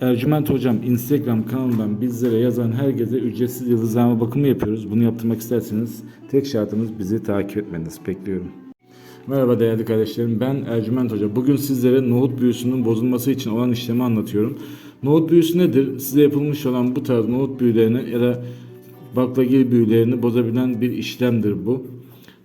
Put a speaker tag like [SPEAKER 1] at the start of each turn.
[SPEAKER 1] Ercüment Hocam Instagram kanalından bizlere yazan herkese ücretsiz yıldızlama bakımı yapıyoruz. Bunu yaptırmak isterseniz tek şartımız bizi takip etmeniz. Bekliyorum. Merhaba değerli kardeşlerim. Ben Ercüment Hoca. Bugün sizlere nohut büyüsünün bozulması için olan işlemi anlatıyorum. Nohut büyüsü nedir? Size yapılmış olan bu tarz nohut büyülerini ya da baklagil büyülerini bozabilen bir işlemdir bu.